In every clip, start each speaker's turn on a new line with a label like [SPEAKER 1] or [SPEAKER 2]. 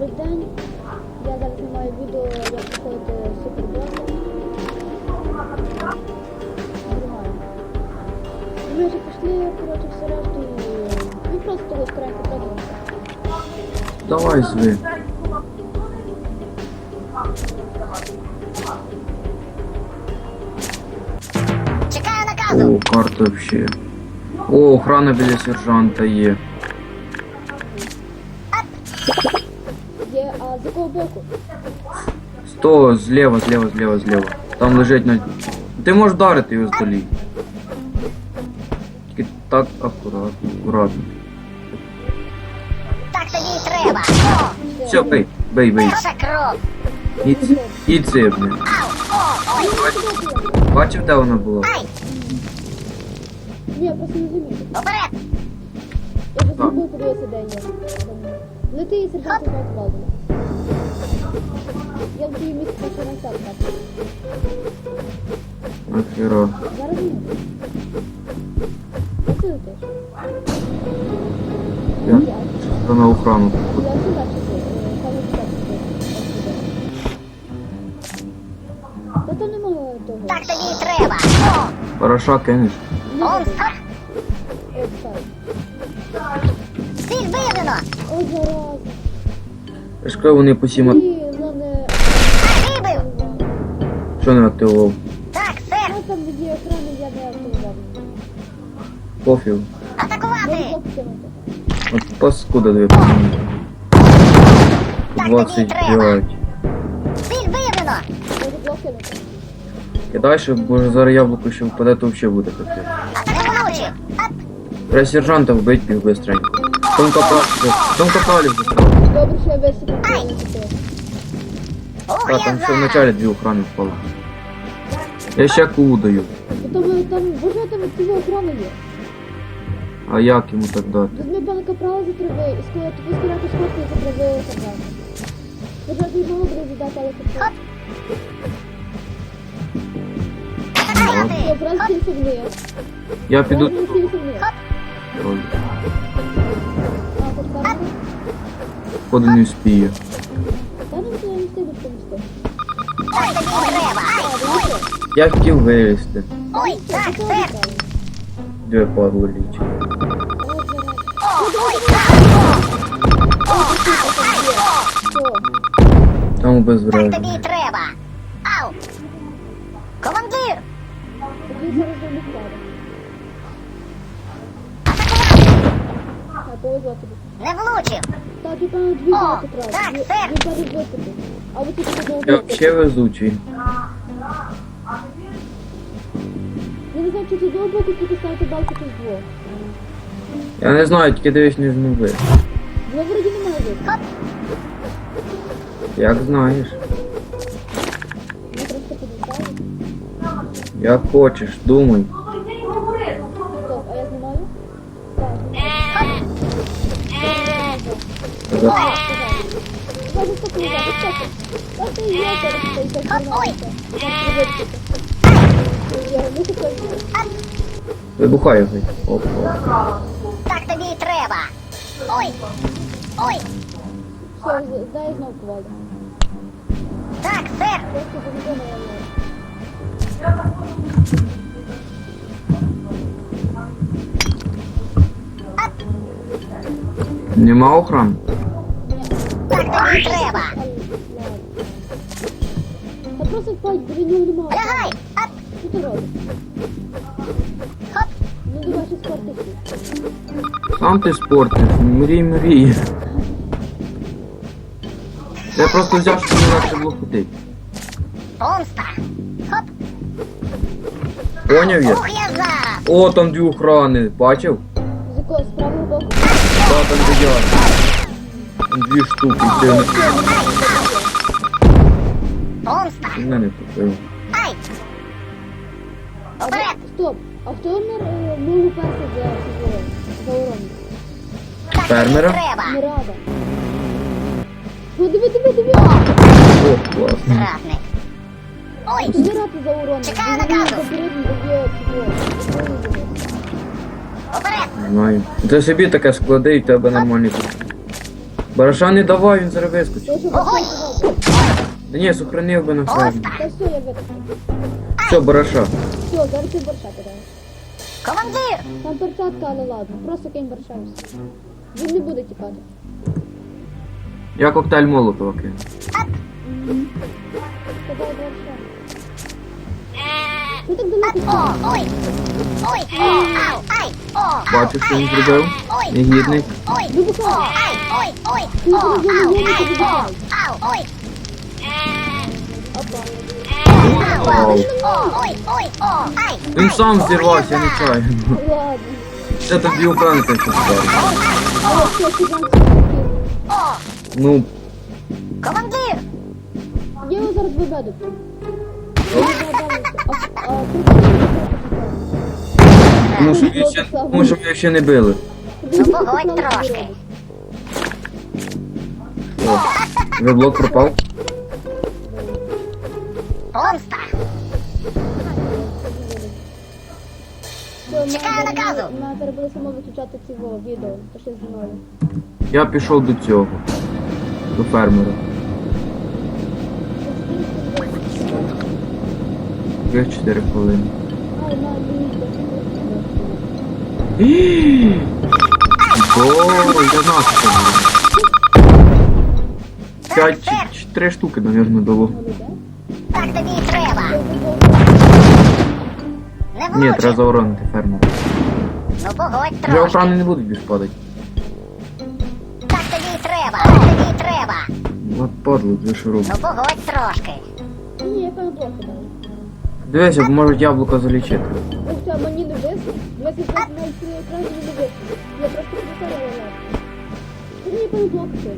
[SPEAKER 1] Добрий день. Я зараз знімаю відео, як проходити суперблоки. Знімаю. Ми вже пішли, коротше, все решту і... і просто того скоренько подивимося.
[SPEAKER 2] Давай зви.
[SPEAKER 3] Чекаю наказу.
[SPEAKER 2] О, карта вообще. О, охрана біля сержанта є.
[SPEAKER 1] якого боку?
[SPEAKER 2] Сто, зліва, зліва, зліва, зліва. Там лежить на. Ти можеш вдарити його здалі. Тільки так акуратно, акуратно.
[SPEAKER 3] Так тобі і треба. О,
[SPEAKER 2] Все, бей, бей, бей.
[SPEAKER 3] перша кров.
[SPEAKER 2] І, ц- і ципни.
[SPEAKER 3] Ау, о, ой,
[SPEAKER 2] Бачив, де вона була?
[SPEAKER 3] ай,
[SPEAKER 1] Ні, я просто не замітив.
[SPEAKER 3] уперед.
[SPEAKER 1] Я вже
[SPEAKER 2] Так.
[SPEAKER 1] забув подивитися, де я. Лети і сержант не вкладено. Я в тій місці перший раз так бачив.
[SPEAKER 2] Нахера.
[SPEAKER 1] Зараз ні. А ти летиш?
[SPEAKER 2] Я чисто на охрану.
[SPEAKER 1] Я сюди чекаю. Там і так чекаю. Та то немає того.
[SPEAKER 3] Так тобі і треба.
[SPEAKER 2] Хороша кинеш.
[SPEAKER 3] монстр.
[SPEAKER 2] Я вони по сім...
[SPEAKER 1] Ні.
[SPEAKER 3] Вибив.
[SPEAKER 2] Що не активував?
[SPEAKER 3] Так, сер.
[SPEAKER 1] Ну там є екрани, я не активував.
[SPEAKER 2] Пофіг.
[SPEAKER 3] Атакувати.
[SPEAKER 2] От паскуда дві
[SPEAKER 3] треба.
[SPEAKER 2] 25.
[SPEAKER 3] Ціль виявлено.
[SPEAKER 2] Кидай, ще, бо зараз яблуко ще впаде, то взагалі буде таке.
[SPEAKER 3] Не. Ап,
[SPEAKER 2] Треба сержанта вбить біг быстренько. Том капралів, том капралів застрав.
[SPEAKER 1] Добре, що я висипав.
[SPEAKER 2] Так,
[SPEAKER 3] я
[SPEAKER 2] там ще в
[SPEAKER 3] за.
[SPEAKER 2] началі дві охрани впало. Я ще кулу даю.
[SPEAKER 1] Ну, Там, там, боже, там цього охорони є.
[SPEAKER 2] А як йому так дати?
[SPEAKER 1] Візьми пана капрала за трави і скоро тобі скоряти сходки за трави капрал. Боже, ти мало буде задати, але капрал.
[SPEAKER 3] Атакувати.
[SPEAKER 1] Все, просто всі сумні.
[SPEAKER 2] Я піду.
[SPEAKER 3] Треба. Ай, ой,
[SPEAKER 2] Я хотів вилізти.
[SPEAKER 3] ой, так, сер.
[SPEAKER 2] Дві падло? Там без
[SPEAKER 3] Так тобі треба. Ау. Командир.
[SPEAKER 1] Не.
[SPEAKER 3] Не влучив.
[SPEAKER 1] Так, і певно дві капрал.
[SPEAKER 3] так,
[SPEAKER 1] Дві- пари виступи. А ви тільки одного
[SPEAKER 2] Я
[SPEAKER 1] виступу.
[SPEAKER 2] взагалі везучий.
[SPEAKER 1] Я не знаю, чи з одного боку тільки ставити балку, чи з двох.
[SPEAKER 2] Я не знаю, тільки дивись не змови.
[SPEAKER 1] Ну, вроді немає видно.
[SPEAKER 2] Як знаєш.
[SPEAKER 1] Я просто підлітаю.
[SPEAKER 2] Як хочеш, думай. Вибухай його. Опа.
[SPEAKER 3] Так тобі і треба. Ой. Ой.
[SPEAKER 1] Все, дай знову квадру.
[SPEAKER 3] Так, сер.
[SPEAKER 2] Нема охран?
[SPEAKER 3] Так тобі треба.
[SPEAKER 1] Та просто впадь, бо він його.
[SPEAKER 3] Лягай. Ап.
[SPEAKER 1] Що ти робиш?
[SPEAKER 3] Хоп.
[SPEAKER 1] Ну давай щось спортити.
[SPEAKER 2] Сам ти спортиш, мрій, мрій. Я просто взяв, щоб не легше було ходити.
[SPEAKER 3] Помста. Хоп.
[SPEAKER 2] Поняв я?
[SPEAKER 3] Ух, я зараз.
[SPEAKER 2] О, там дві охрани, бачив?
[SPEAKER 1] З якого? З правого боку?
[SPEAKER 2] Да, там де я. Дві штуки, ти не.
[SPEAKER 3] Ай.
[SPEAKER 1] Стоп, а хто мер е, мого перса за урон?
[SPEAKER 2] Фермера?
[SPEAKER 1] Мирада. Ну диви, диви, диви!
[SPEAKER 2] О, класно.
[SPEAKER 3] Зрадник. Ой.
[SPEAKER 1] Мирати за урон.
[SPEAKER 3] Чекаю наказу. Вперед.
[SPEAKER 2] Знаю. Ти собі таке склади і в тебе нормальний тут. Бараша не давай, він зараз вискочить. Да ні, сохранив би на фермі.
[SPEAKER 1] Та все, я.
[SPEAKER 2] Все, бараша.
[SPEAKER 1] Все, зараз ти борща кидаєш.
[SPEAKER 3] Командир!
[SPEAKER 1] Там перчатка, але ладно. Просто кинь борща і все. Він не буде тікати.
[SPEAKER 2] Я коктейль Молотова кину.
[SPEAKER 1] Кидай борща. Ти так далеко
[SPEAKER 3] ой! Ой! О, ау! Ай! О!
[SPEAKER 2] Бачу, що він зробив. Негідник.
[SPEAKER 3] Ой!
[SPEAKER 1] Вибухай!
[SPEAKER 3] Ай! Ой! Ой!
[SPEAKER 1] Ти
[SPEAKER 3] О!
[SPEAKER 1] зараз я не вірю, ти вибухай.
[SPEAKER 3] Ау! Ой!
[SPEAKER 1] Опа.
[SPEAKER 2] Вау.
[SPEAKER 3] О! Ой! Ой! О! Ай!
[SPEAKER 2] Він сам зірвався, я не чаю.
[SPEAKER 1] Ладно.
[SPEAKER 2] Це тобі охрани те, що сказав.
[SPEAKER 1] Але все, ти там все
[SPEAKER 3] О!
[SPEAKER 2] Ну,
[SPEAKER 3] Командир!
[SPEAKER 1] Я його зараз виведу. Я його виведу. А, а, прикольно,
[SPEAKER 2] тому що ви ще, тому що ви ще не били.
[SPEAKER 3] Ну, погодь трошки.
[SPEAKER 2] О, пропав?
[SPEAKER 3] Помста! Чекаю наказу.
[SPEAKER 1] Мене зараз само виключати во, відео. Пішли зі мною.
[SPEAKER 2] Я пішов до цього. До фермера. Є 4 хвилини.
[SPEAKER 1] Ай, на, дивіться.
[SPEAKER 2] О, я знав, що це. П'ять три штуки, мабуть, дало.
[SPEAKER 1] Молоде.
[SPEAKER 3] Так тобі і треба! Не
[SPEAKER 2] Ні, треба заоронити.
[SPEAKER 3] Ну погодь
[SPEAKER 2] Вже
[SPEAKER 3] трошки!
[SPEAKER 2] охрани не будуть більш падати.
[SPEAKER 3] Так тобі і треба! Так тобі і треба!
[SPEAKER 2] От падло, ви що робите.
[SPEAKER 3] Ну погодь трошки!
[SPEAKER 1] Ні, я певно блоки дав.
[SPEAKER 2] Дивися, можуть яблуко залічити.
[SPEAKER 1] Ох, це мені не висить. Дивись, якраз навіть цілий екран мені не висить. Я просто представила лайк. Ти мені певно блок ще.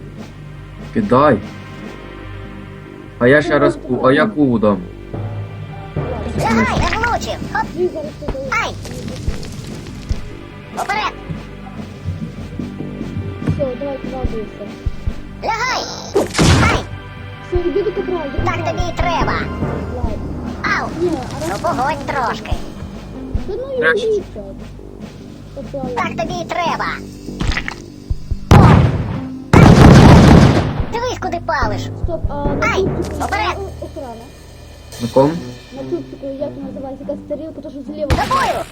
[SPEAKER 2] Кидай. А я ще раз ку, а я куву дам.
[SPEAKER 3] Лягай! Не влучив! Хоп!
[SPEAKER 1] Ти зараз ти дали.
[SPEAKER 3] Ай! Уперед!
[SPEAKER 1] Все, давай кладуйся.
[SPEAKER 3] Лягай! Ай!
[SPEAKER 1] Все, іди до капрал, до
[SPEAKER 3] Так тобі і треба! Ну погодь трошки!
[SPEAKER 1] Ну
[SPEAKER 3] Так тобі і треба! О! Дивись, куди палиш!
[SPEAKER 1] Стоп, а на
[SPEAKER 3] Ай.
[SPEAKER 1] Охрана.
[SPEAKER 2] На ком?
[SPEAKER 1] На тупчику, як вона називається, якась тарілка, то що зліва.
[SPEAKER 3] Тобою!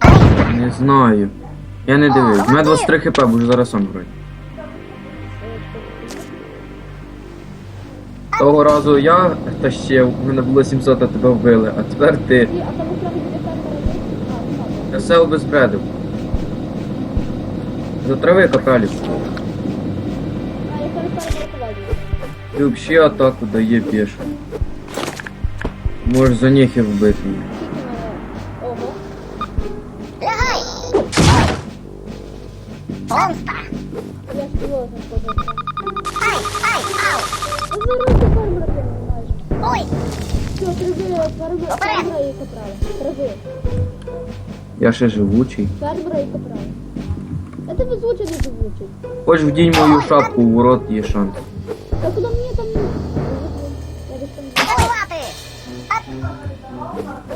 [SPEAKER 3] Ай!
[SPEAKER 2] Не знаю. Я не дивився. У мене 23 хп, буду зараз сам грати. Того разу я та ще в мене було 700, а тебе вбили, а тепер ти. Я все обезбредив. Затрави
[SPEAKER 1] поведу.
[SPEAKER 2] І взагалі атаку дає пішу. Можеш за нехер вбити
[SPEAKER 1] трави фермера, і капрала. Трави.
[SPEAKER 2] Я ще живучий.
[SPEAKER 1] Фермера і капрала. Ти везучий не живучий.
[SPEAKER 2] Хоч вдінь мою шапку у ворот є шанс.
[SPEAKER 1] Та куди мені там не... Я десь там...
[SPEAKER 3] Атакувати!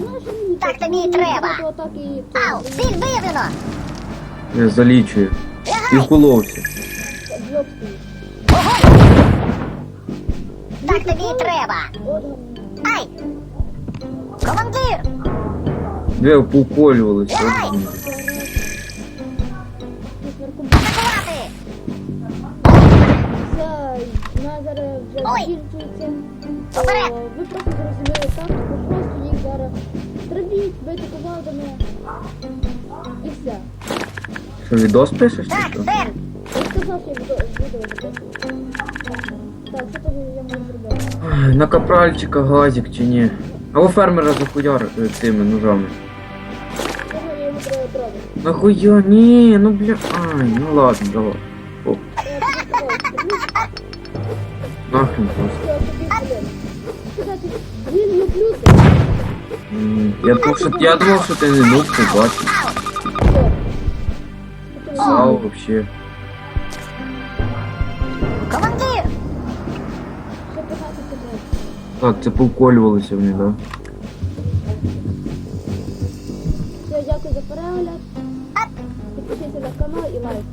[SPEAKER 1] Вона ж мені...
[SPEAKER 3] Так тобі і треба.
[SPEAKER 1] І...
[SPEAKER 3] Ау! Ціль виявлено!
[SPEAKER 2] Я залічую. І
[SPEAKER 3] Лягай!
[SPEAKER 2] вколовся.
[SPEAKER 1] Блок стоїть.
[SPEAKER 3] Огонь! Так тобі і треба!
[SPEAKER 1] От
[SPEAKER 3] Ай! Командир!
[SPEAKER 2] Дві поуколювалися.
[SPEAKER 1] Смерку
[SPEAKER 3] Атакувати!
[SPEAKER 1] Все, у нас зараз вже
[SPEAKER 3] Ой. Вперед.
[SPEAKER 1] Ви просто зрозуміли тактику, просто їх зараз травіть, бити командами. І все.
[SPEAKER 2] Що відос пишеш? чи
[SPEAKER 3] Так,
[SPEAKER 2] що?
[SPEAKER 3] сер!
[SPEAKER 1] Я сказав, що я відео записую. Так, що тоді я можу зробити?
[SPEAKER 2] Ай, На капральчика газик чи ні? Або фермера захуяр е, тими ножами. Нахуя? Ні, ну бля. Ай, ну ладно, давай. О, нахрен просто. М, Я думав, що, я думав, що ти не нуб побачив.
[SPEAKER 1] Все.
[SPEAKER 2] Сау вообще. Так, це повколювалися вони, да?
[SPEAKER 1] Все, дякую за перегляд. Підпишіться на канал і лайк.